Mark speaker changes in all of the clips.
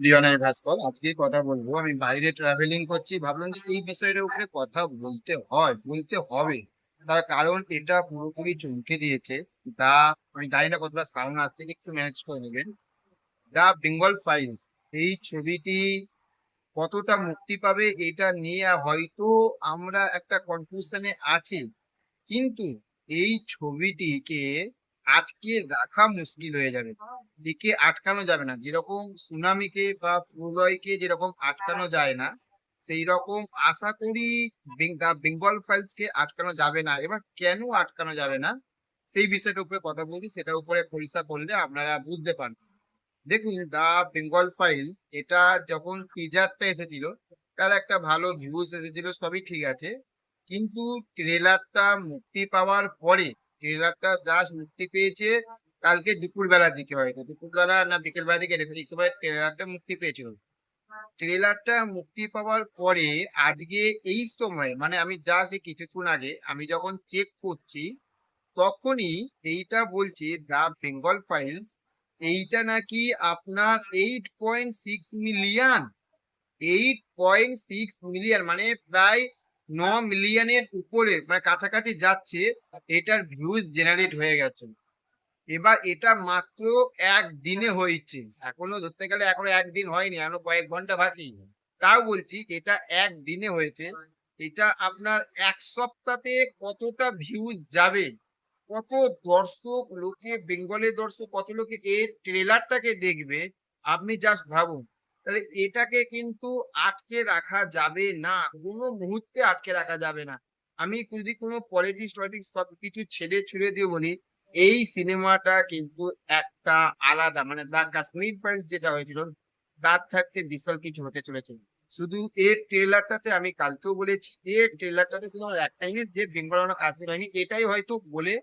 Speaker 1: লিওনাই ভাস্কর আজকে কথা বলব। আমি বাইরে ট্রাভেলিং করছি, ভাবলাম যে এই বিষয়টার উপরে কথা বলতে হয়, বলতে হবে। তার কারণ এটা পুরোপুরি চমকে দিয়েছে। দা, আমি জানি না কতটা সাউন্ড আসছে, একটু ম্যানেজ করে নেবেন। দা বেঙ্গল ফাইলস, এই ছবিটি কতটা মুক্তি পাবে এটা নিয়ে হয়তো আমরা একটা কনফিউশনে আছি। কিন্তু এই ছবিটিকে আটকে রাখা মুশকিল হয়ে যাবে। একে আটকানো যাবে না। যেরকম সুনামিকে বা প্রলয়কে যেরকম আটকানো যায় না সেই রকম আশা করি বেঙ্গল ফাইলস কে আটকানো যাবে না। এবার কেন আটকানো যাবে না? সেই বিষয়টার উপরে কথা বলছি। সেটার উপরে পরিষ্কার করলে আপনারা বুঝতে পারবেন। দেখুন, দা বেঙ্গল ফাইল এটা যখন টিজারটা এসেছিল, তার একটা ভালো ভিউজ এসেছিল, সবই ঠিক আছে। কিন্তু ট্রেলারটা মুক্তি পাওয়ার পরে ট্রেলারটা জাস্ট মুক্তি পেয়েছে, কালকে দুপুরবেলার দিকে হয়তো, দুপুরবেলা না বিকেল বেলা দিকে এই সময় ট্রেলারটা মুক্তি পেয়েছিল। ট্রেলারটা মুক্তি পাওয়ার পরে আজকে এই সময় মানে আমি জাস্ট কিছুক্ষণ আগে, আমি যখন চেক করছি, তখনই এইটা বলছে দা বেঙ্গল ফাইলস এইটা নাকি আপনার eight point six million eight point six million মানে প্রায় ন মিলিয়নের উপরে মানে কাছাকাছি যাচ্ছে, এটার ভিউজ জেনারেট হয়ে গেছে। এবার এটা মাত্র এক দিনে হয়েছে। এখনও ধরতে গেলে এখনও একদিন হয়নি, এখনও কয়েক ঘণ্টা বাকি। তাও বলছি, এটা এক দিনে হয়েছে। এটা আপনার এক সপ্তাহে কতটা ভিউজ যাবে? কত দর্শক লোকে, বেঙ্গলের দর্শক, কত লোকে এই ট্রেলারটাকে দেখবে? আপনি জাস্ট ভাবুন। তাহলে এটাকে কিন্তু আটকে রাখা যাবে না। কোনো মুহূর্তে আটকে রাখা যাবে না। আমি যদি কোনো পলিটিক্স টলিটিক্স সব কিছু ছেড়ে ছুড়ে দিয়ে বলি, এই সিনেমাটা কিন্তু একটা আলাদা মানে দ্য কাশ্মীর ফাইলস যেটা হয়েছিল, তার থাকতে বিশাল কিছু হতে চলেছে। শুধু এর ট্রেলারটাতে আমি কালকেও বলেছি, এর ট্রেলারটাতে শুধু একটাই যে বেঙ্গল কাশ্মীর হয়নি এটাই হয়তো বলে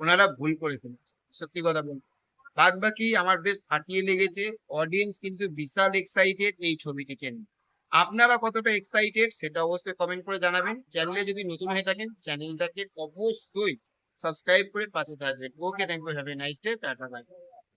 Speaker 1: ওনারা ভুল করে ফেলেছে সত্যি কথা বলতে। বাদ বাকি আমার বেশ ফাটিয়ে লেগেছে। অডিয়েন্স কিন্তু বিশাল এক্সাইটেড এই ছবিটিকে নিয়ে। আপনারা কতটা এক্সাইটেড সেটা অবশ্যই কমেন্ট করে জানাবেন। চ্যানেলে যদি নতুন হয়ে থাকেন চ্যানেলটাকে অবশ্যই সাবস্ক্রাইব করে পাশে থাকবেন। Okay thank you have a nice day tata bye